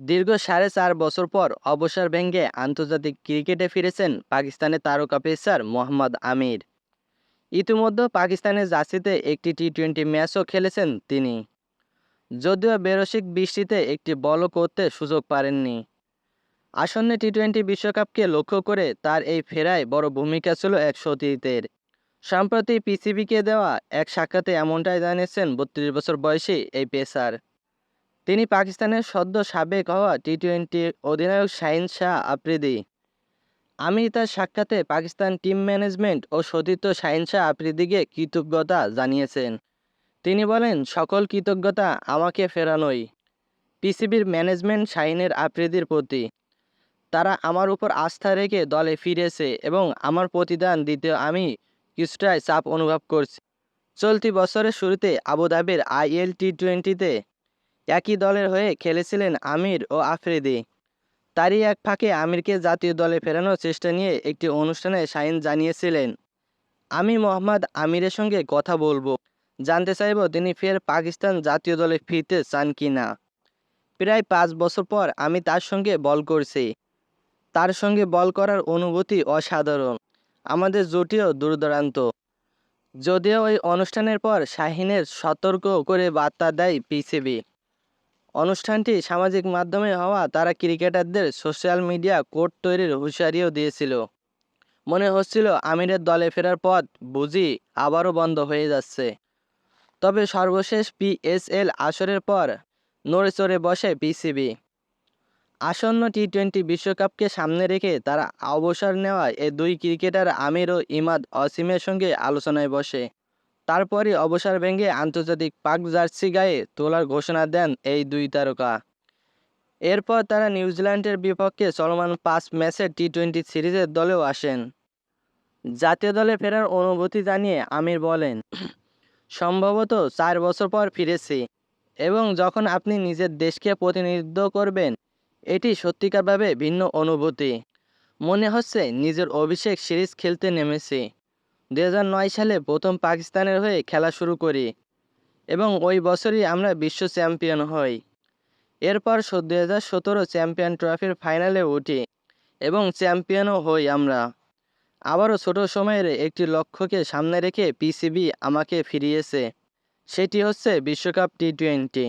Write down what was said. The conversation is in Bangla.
দীর্ঘ সাড়ে চার বছর পর অবসর ভেঙে আন্তর্জাতিক ক্রিকেটে ফিরেছেন পাকিস্তানের তারকা পেসার মোহাম্মদ আমির। ইতিমধ্যে পাকিস্তানের জার্সিতে একটি টি টোয়েন্টি ম্যাচও খেলেছেন তিনি। যদিও বেরসিক বৃষ্টিতে একটি বলও করতে সুযোগ পারেননি। আসন্ন টি টোয়েন্টি বিশ্বকাপকে লক্ষ্য করে তার এই ফেরায় বড় ভূমিকা ছিল এক সতীর্থের। সম্প্রতি পিসিবিকে দেওয়া এক সাক্ষাতে এমনটাই জানিয়েছেন বত্রিশ বছর বয়সী এই পেসার। তিনি পাকিস্তানের সদ্য সাবেক হওয়া টি টোয়েন্টি অধিনায়ক শাহিন শাহ আফ্রিদি। আমি তার সাক্ষাতে পাকিস্তান টিম ম্যানেজমেন্ট ও সতীর্থ শাহিন শাহ আফ্রিদিকে কৃতজ্ঞতা জানিয়েছেন। তিনি বলেন, সকল কৃতজ্ঞতা আমাকে ফেরানোই। পিসিবির ম্যানেজমেন্ট শাহিনের আফ্রিদির প্রতি। তারা আমার উপর আস্থা রেখে দলে ফিরেছে এবং আমার প্রতিদান দিতে আমি কিছুটাই চাপ অনুভব করছি। চলতি বছরের শুরুতে আবুধাবির আইএল টি টোয়েন্টিতে একই দলের হয়ে খেলেছিলেন আমির ও আফ্রিদি। তারই এক ফাঁকে আমিরকে জাতীয় দলে ফেরানোর চেষ্টা নিয়ে একটি অনুষ্ঠানে শাহিন জানিয়েছিলেন, আমি মোহাম্মদ আমিরের সঙ্গে কথা বলব। জানতে চাইব তিনি ফের পাকিস্তান জাতীয় দলে ফিরতে চান কি না। প্রায় পাঁচ বছর পর আমি তার সঙ্গে বল করছি। তার সঙ্গে বল করার অনুভূতি অসাধারণ। আমাদের জুটিও দূরদূরান্ত যদিও ওই অনুষ্ঠানের পর শাহিনের সতর্ক করে বার্তা দেয় পিসিবি অনুষ্ঠানটি সামাজিক মাধ্যমে হওয়া তারা ক্রিকেটারদের সোশ্যাল মিডিয়া কোড তৈরির হুঁশিয়ারিও দিয়েছিল। মনে হচ্ছিল আমিরের দলে ফেরার পথ বুঝি আবারও বন্ধ হয়ে যাচ্ছে। তবে সর্বশেষ পিএসএল আসরের পর নড়ে চড়ে বসে পিসিবি আসন্ন টি টোয়েন্টি বিশ্বকাপকে সামনে রেখে তারা অবসর নেওয়া এ দুই ক্রিকেটার আমির ও ইমাদ অসীমের সঙ্গে আলোচনায় বসে। তারপরই অবসর ভেঙে আন্তর্জাতিক পাক জার্সি গায়ে তোলার ঘোষণা দেন এই দুই তারকা। এরপর তারা নিউজিল্যান্ডের বিপক্ষে চলমান পাঁচ ম্যাচের টি টোয়েন্টি সিরিজের দলেও আসেন। জাতীয় দলে ফেরার অনুভূতি জানিয়ে আমির বলেন, সম্ভবত চার বছর পর ফিরেছি এবং যখন আপনি নিজের দেশকে প্রতিনিধিত্ব করবেন, এটি সত্যিকারভাবে ভিন্ন অনুভূতি। মনে হচ্ছে নিজের অভিষেক সিরিজ খেলতে নেমেছি। দু হাজার নয় সালে প্রথম পাকিস্তানের হয়ে খেলা শুরু করি এবং ওই বছরই আমরা বিশ্ব চ্যাম্পিয়ন হই। এরপর দু হাজার সতেরো চ্যাম্পিয়ন ট্রফির ফাইনালে উঠি এবং চ্যাম্পিয়নও হই আমরা। আবারও ছোট সময়ের একটি লক্ষ্যকে সামনে রেখে পিসিবি আমাকে ফিরিয়েছে। সেটি হচ্ছে বিশ্বকাপ টি টোয়েন্টি।